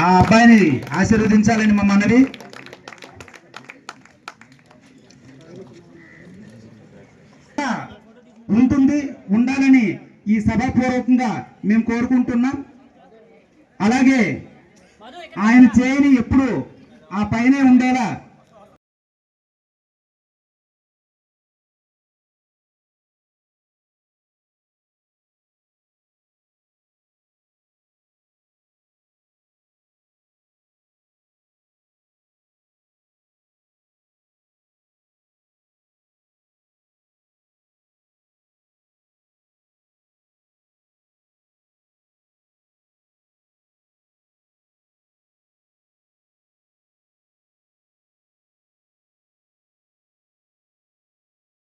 ఆ అబ్బాయిని ఆశీర్వదించాలని మా మనవి. ఉంటుంది ఉండాలని ఈ సభాపూర్వకంగా మేము కోరుకుంటున్నాం. అలాగే ఆయన చేయని ఎప్పుడు ఆ పైనే ఉండేలా?